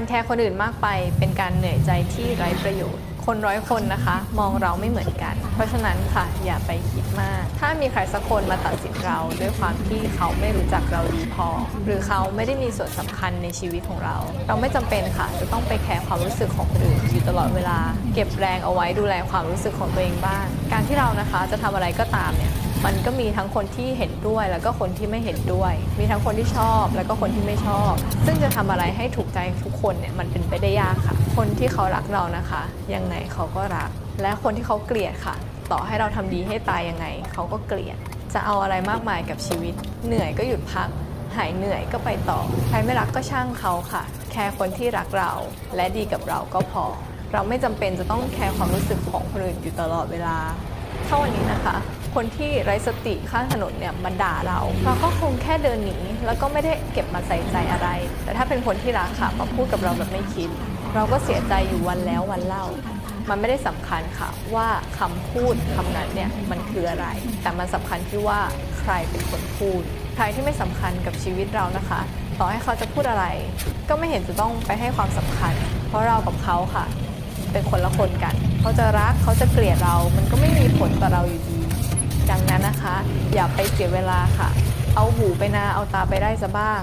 การแคร์คนอื่นมากไป เป็นการเหนื่อยใจที่ไร้ประโยชน์ คนร้อยคนนะคะ มองเราไม่เหมือนกัน เพราะฉะนั้นค่ะอย่าไปคิดมาก ถ้ามีใครสักคนมาตัดสินเราด้วยความที่เขาไม่รู้จักเราดีพอ หรือเขาไม่ได้มีส่วนสำคัญในชีวิตของเรา เราไม่จำเป็นค่ะ จะต้องไปแคร์ความรู้สึกของคนอื่นอยู่ตลอดเวลา เก็บแรงเอาไว้ดูแลความรู้สึกของตัวเองบ้าง การที่เรานะคะจะทำอะไรก็ตามเนี่ย มันก็มีทั้งคนที่เห็นด้วยแล้วก็คนที่ไม่เห็นด้วย มีทั้งคนที่ชอบแล้วก็คนที่ไม่ชอบ ซึ่งจะทำอะไรให้ถูกใจทุกคนเนี่ยมันเป็นไปได้ยากค่ะ คนที่เขารักเรานะคะ ยังไงเขาก็รัก และคนที่เขาเกลียดค่ะ ต่อให้เราทำดีให้ตายยังไง เขาก็เกลียด จะเอาอะไรมากมายกับชีวิต เหนื่อยก็หยุดพัก หายเหนื่อยก็ไปต่อ ใครไม่รักก็ช่างเขาค่ะ แค่คนที่รักเรา และดีกับเราก็พอ เราไม่จำเป็นจะต้องแคร์ความรู้สึกของคนอื่นอยู่ตลอดเวลา ถ้าวันนี้นะคะ คนที่ไร้สติข้างถนนเนี่ยมาด่าเราเราก็คงแค่เดินหนีแล้วก็ไม่ได้เก็บมาใส่ใจอะไร แต่ถ้าเป็นคนที่รักค่ะมาพูดกับเราแบบไม่คิด เราก็เสียใจอยู่วันแล้ววันเล่า มันไม่ได้สำคัญค่ะว่าคำพูดคำนั้นเนี่ยมันคืออะไร แต่มันสำคัญที่ว่าใครเป็นคนพูด ใครที่ไม่สำคัญกับชีวิตเรานะคะ ต่อให้เขาจะพูดอะไร ก็ไม่เห็นจะต้องไปให้ความสำคัญ เพราะเรากับเขาค่ะ เป็นคนละคนกัน เขาจะรักเขาจะเกลียดเรา มันก็ไม่มีผลต่อเราอยู่ดี ดังนั้นนะคะ อย่าไปเสียเวลาค่ะ เอาหูไปนาเอาตาไปได้ซะบ้าง